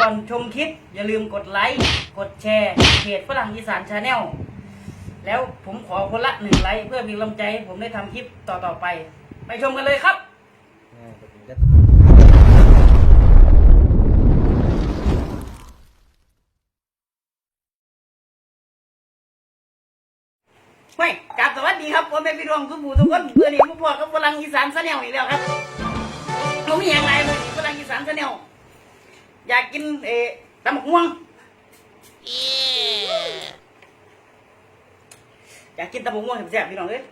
ก่อนชมคลิป อย่าลืมกดไลค์ กดแชร์เพจฝรั่งอีสานชาแนล แล้วผมขอคนละหนึ่งไลค์เพื่อเป็นกำลังใจให้ผมได้ทำคลิปต่อๆไป ไปชมกันเลยครับ เฮ้ยกราบสวัสดีครับผมเป็นพี่รองทุกผู้ทุกคนเพื่อนนี่พวกพวกกับฝรั่งอีสานชาแนลอีกแล้วครับผมมีอย่างไรเลย สานชาแนลอยากกินเอ่อตำบักม่วงอยากกินตำบักม่วงแซ่บๆพี่น้องเอ้ย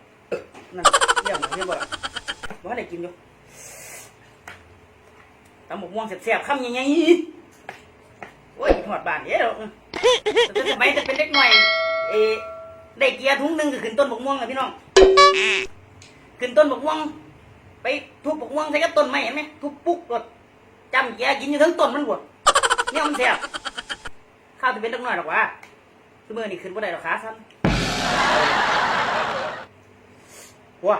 นั่นเยี่ยมเยี่ยมบ่ล่ะบ่ได้กินอยู่ตำบักม่วงแซ่บๆคำใหญ่ๆโอ้ยหอดบานเด้อแต่สมัยจะเป็นเด็กหน่อยเออได้เกียร์ถุงหนึ่งก็ขึ้นต้นบกม่วงเลยพี่น้องขึ้นต้นบกม่วง ไปทุบบกม่วงใส่กับต้นไม้เห็นไหมทุบปุ๊กกด จำเกียร์กินอยู่ทั้งต้นมันหมดเนี่ยมันแซ่บข้าวจะเป็นเล็กน้อยหรอกวะคือมือนี่ขึ้นบ่ได้หรอกขาสั้นว้า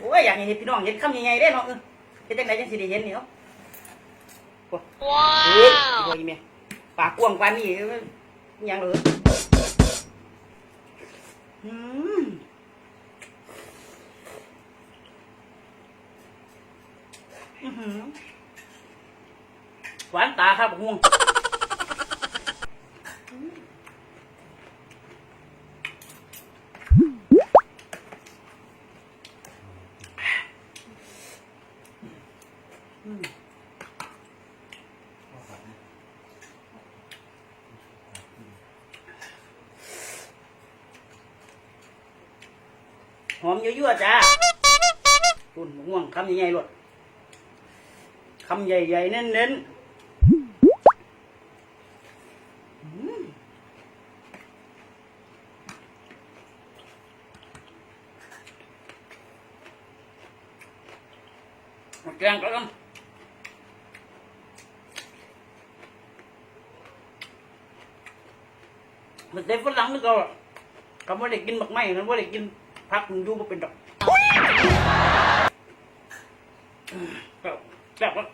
โอ้ยอยากให้เห็นพี่น้องเห็นคำใหญ่ๆได้เนาะเออเห็นจังไดจังสิได้เห็นนี่เนาะว้าเฮ้ยอีบ่อีเมียปากกว้างปานนี้อิหยังเหรออืมอื้อหือ หวานตาครับห่วงอืมหอมยั่วๆจ้าตุ่นมะม่วงคำใหญ่ๆเลยคำใหญ่ๆเน้นๆอืมมาแกงก็ต้องมันเด็กฝรั่งนึกเอาอะคำว่าเด็กกินบักไม้นั้นว่าเด็กกินพักมันอยู่บ่เป็นดอกแบบแบบว่า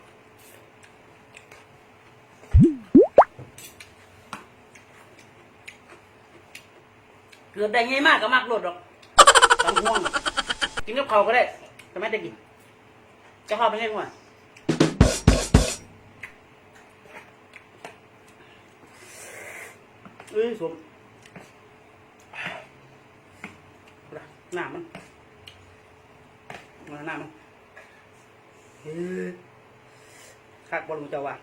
เกือบได้ไงมากก็มากโลดดอกตำห่วงกินกับเขาก็ได้ทำไมได้กิน จะเข้าไปเล่นว่ะเอ้ยสวมหน้ามันมาหน้ามันเฮ้ยคักบอลมึงจะว่า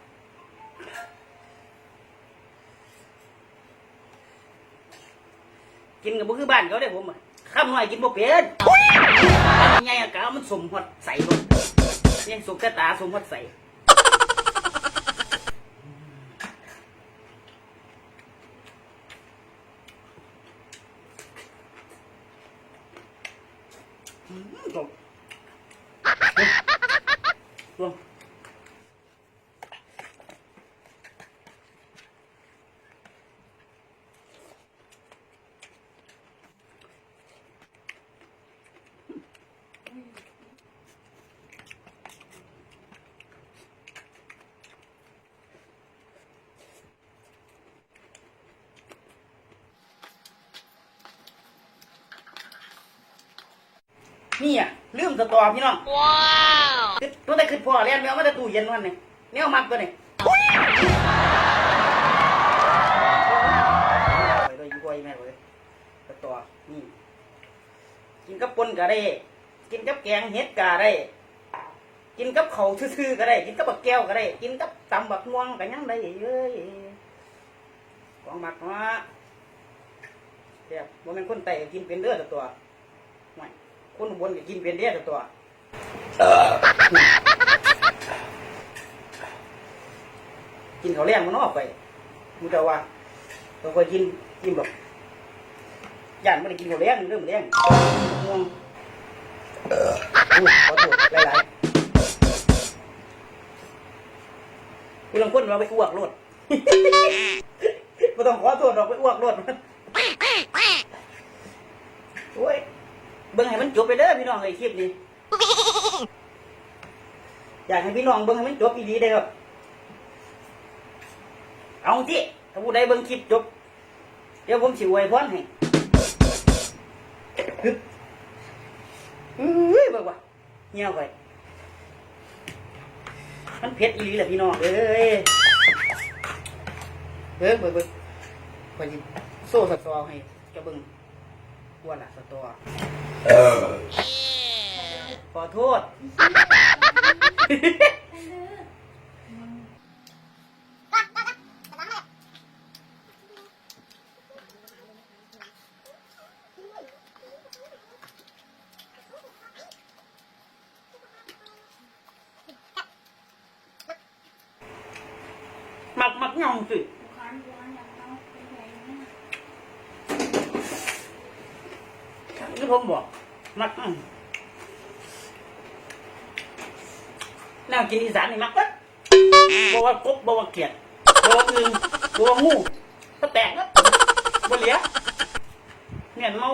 กินกับบุคือบ้านเขาได้ผมอะข้ามหน่อยกินบ่เป็นทำยังไงอะกะมันสมหดใส่ลง ยังสุกแต่ตาสมหดใส่อืม นี่อะลืมสตอพี่น้องว้าวคือตัวแต่คือพ่อเรียนแมวมาแต่ตู้เย็นวันนี้แนวมักตัวนี้ไปเลยอยู่บ่อยแม่เลยสตอนี่กินกับปนก็ได้ กินกับแกงเห็ดก็ได้ กินกับเขาวซื่อๆก็ได้ กินกับบักแก้วก็ได้ กินกับตำบักม่วงก็ยังได้เอ้ยของมักว่าเดี๋ยวบ่แม่นคนไต่ก็กินเป็นเด้อแต่ตัวไม่ คนบนก็กินเป็นเด้อตัวกินข้าแรงมันออกไปมึงจะว่าเราเคยกินกินแบบย่านไม่ได้กินข้าแรงเรื่องแรงง่วงอุ้ยขอโทษหลายๆคุณลองพ่นเราไปอ้วกรถไม่ต้องขอโทษเราไปอ้วกรถโอ้ย เบิ่งให้มันจบไปเด้อพี่น้องไอ้คลิปนี้อยากให้พี่น้องเบิ่งให้มันจบอีดีได้ครับเอาที่ถ้าผู้ใดเบิ่งคลิปจบ เดี๋ยวผมสิอวยพรให้ฮึบเฮ้ยเบิ่งว่าเหี่ยวไปมันเผ็ดอีหลีแหละพี่น้องเอ้ยเบิ่งเบิ่งเบิ่งคอยสิโซ่สตอให้เจะเบิ่งกวนละสตอ ขอโทษมักมักย่องสิ ที่ผมบอก มักอืมแนวกินอีสานนี่มักปั๊บบอกว่ากบบอกว่าเกลียดบอกว่าอึงบอกว่างูก็แตกแล้วบ่เหลียเนี่ยเมา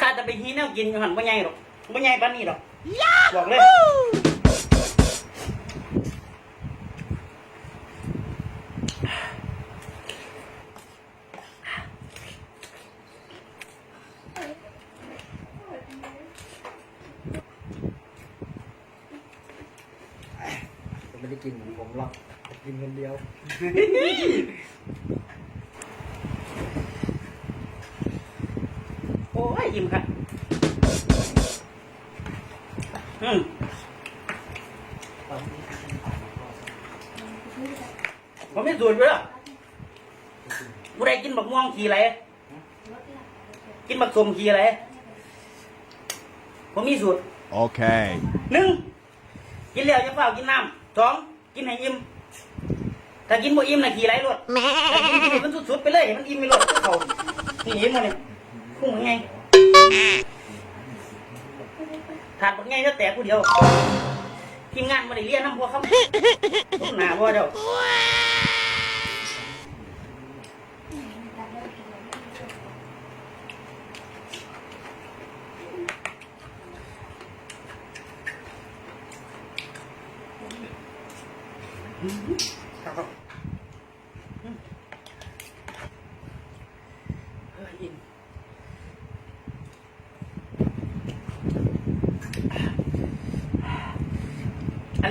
ข้าจะไปฮีแนวกินอยู่หันบ่ใหญ่หรอกบ่ใหญ่ปานนี้หรอกบอกเลย ผมไม่ได้ กินเหมือนผมหรอกกินคนเดียวโอ้ยยิ้มค่ะอืมผมไม่สูตรเลยบุได้กินบักม่วงขี่อะไรกินบักสมขี่อะไรผมมีสูตร Okay. หนึ่งกินแล้วจะเฝ้ากินน้ำสอง กินให้อิ่มถ้ากินบ่อิ่มน่ะขี่ไรรถถ้ากินให้มันสุดๆไปเลยให้มันอิ่มไปรถเขานี่อิ่มมาเลยพุ่งยังไงถาดบักไงก็แตกผู้เดียวทีมงานมาได้เรียนน้ำพวกเขาทุกหนาพอเดียว อัน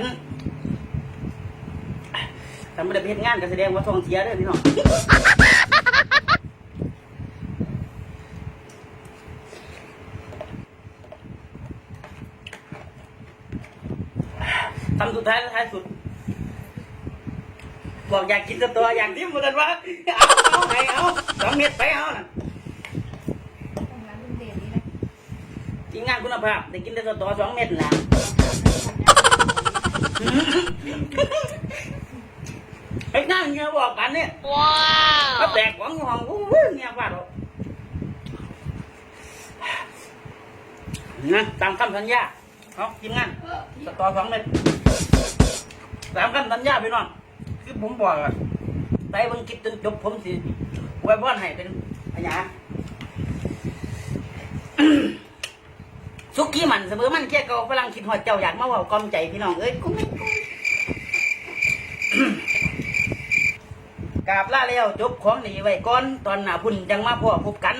นั้นทำไม่ได้ไปเฮ็ดงานก็แสดงว่าทองเสียเด้อพี่น้องทำสุดท้ายท้ายสุด บอกอยากกินสตัวอย่างที่มันว่าเอาเอาไงเอาสองเม็ดไปเอาน่ะทีมงานคุณภาพได้กินแต่สตัวสองเม็ดน่ะไอ้นั่งเงี้ยบอกกันเนี่ยว้าวก็แตกหวังห้องอู้เงี้ยว่าหรอกนะตามคำสัญญาเอาทีมงานสตอสองเม็ดตามคำสัญญาพี่น้องคือ ผมบอกไปเบิ่งคลิปจนจบผมสิไว้บ้านให้เป็นพญาสุกี้มันเสมอมันแค่เก่าฝรั่งคิดหอดเจ้าอยากมาเว่ากอมใจพี่น้องเอ้ยกุ้งไม่กุ้งกาบล่าแล้วจบของหนีไว้ก่อนตอนหนาพุ่นจังมาพ่อพบกัน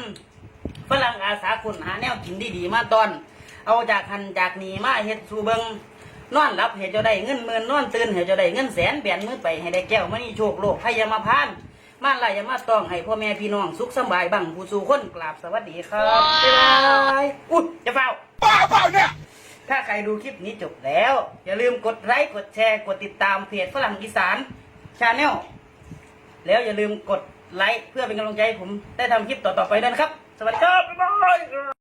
ฝรั่งอาสาคุณหาแนวกินดีๆมาตอน เอาจากหันจากหนีมาเฮ็ดสู่เบิง นอนหลับเห็นเจ้าได้เงินหมื่นนอนตื่นเห็นเจ้าได้เงินแสนเปลี่ยนมือไปให้ได้แก้วมณีโชคโลกพยามาพานมาลายามาต้องให้พ่อแม่พี่น้องสุขสำบายบังผู้สู่คนกราบสวัสดีครับบ๊ายบายอุ้ยจะเฝ้าถ้าใครดูคลิปนี้จบแล้ว อย่าลืมกดไลค์กดแชร์กดติดตามเพจฝรั่งอีสานชาแนลแล้วอย่าลืมกดไลค์เพื่อเป็นกำลังใจให้ผมได้ทำคลิปต่อๆไปด้วยนะครับ สวัสดีครับบ๊ายบาย